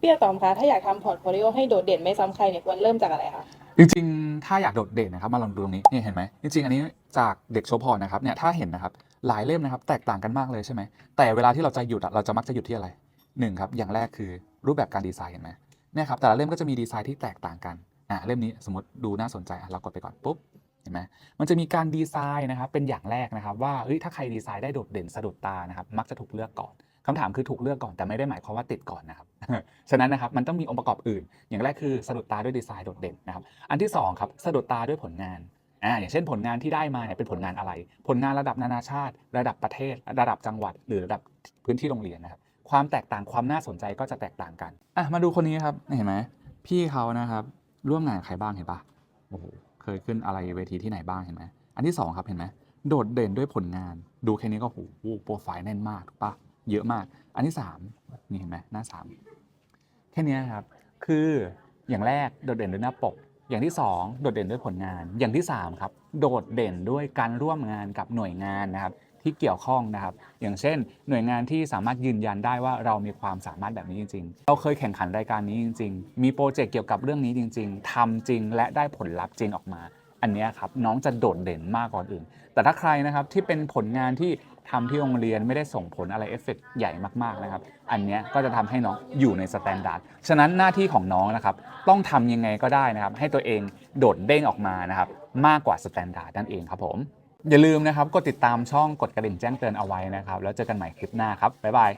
เพี่อะตอมคะถ้าอยากทำพอร์ตโฟลิโอให้โดดเด่นไม่ซ้ำใครเนี่ยควรเริ่มจากอะไรคะจริงๆ ถ้าอยากโดดเด่นนะครับมาลองดูตรงนี้นี่เห็นไหมจริงๆ อันนี้จากเด็กโชว์พอร์ตนะครับเนี่ยถ้าเห็นนะครับหลายเล่มนะครับแตกต่างกันมากเลยใช่ไหมแต่เวลาที่เราจะหยุดอะเราจะมักจะหยุดที่อะไรหนึ่งครับอย่างแรกคือรูปแบบการดีไซน์เห็นไหมเนี่ยครับแต่ละเล่มก็จะมีดีไซน์ที่แตกต่างกันอะเล่มนี้สมมติดูน่าสนใจอะเรากดไปก่อนปุ๊บเห็นไหมมันจะมีการดีไซน์นะครับเป็นอย่างแรกนะครับว่าเฮ้ยถ้าใครดีไซน์ได้โดดเด่นสะดุดตานะครับมักจะถูกเลือกก่อน คำถามคือถูกเลือกก่อนแต่ไม่ได้หมายความว่าติดก่อนนะครับ ฉะนั้นนะครับมันต้องมีองค์ประกอบอื่น อย่างแรกคือสะดุดตาด้วยดีไซน์โดดเด่นนะครับ อันที่2ครับสะดุดตาด้วยผลงานอ่าอย่างเช่นผลงานที่ได้มาเนี่ยเป็นผลงานอะไร ผลงานระดับนานาชาติ ระดับประเทศ ระดับจังหวัด หรือระดับพื้นที่โรงเรียนนะครับ ความแตกต่างความน่าสนใจก็จะแตกต่างกันอะมาดูคนนี้ครับเห็นไหมพี่เขานะครับร่วมงานใครบ้างเห็นปะโอ้โหเคยขึ้นอะไรเวทีที่ไหนบ้างเห็นไหมอันที่สองครับเห็นไหมโดดเด่นด้วยผลงาน ดูแค่นี้ก็โหโปรไฟล์แน่นมากถูกปะ เยอะมาก อันที่สามนี่เห็นไหมหน้าสามแค่นี้ครับ คืออย่างแรกโดดเด่นด้วยหน้าปก อย่างที่2โดดเด่นด้วยผลงาน อย่างที่3ครับ โดดเด่นด้วยการร่วมงานกับหน่วยงานนะครับที่เกี่ยวข้องนะครับ อย่างเช่น หน่วยงานที่สามารถยืนยันได้ว่าเรามีความสามารถแบบนี้จริง ๆ เราเคยแข่งขันรายการนี้จริง ๆ มีโปรเจกต์เกี่ยวกับเรื่องนี้จริง ๆทำจริงและได้ผลลัพธ์จริงออกมา อันนี้ครับน้องจะโดดเด่นมากกว่าอื่น แต่ถ้าใครนะครับที่เป็นผลงานที่ทำที่โรงเรียนไม่ได้ส่งผลอะไรเอฟเฟกต์ใหญ่มากๆนะครับ อันนี้ก็จะทำให้น้องอยู่ในสแตนดาร์ด ฉะนั้นหน้าที่ของน้องนะครับต้องทำยังไงก็ได้นะครับ ให้ตัวเองโดดเด้งออกมานะครับมากกว่าสแตนดาร์ดนั่นเองครับผม อย่าลืมนะครับกดติดตามช่องกดกระดิ่งแจ้งเตือนเอาไว้นะครับ แล้วเจอกันใหม่คลิปหน้าครับ บ๊ายบาย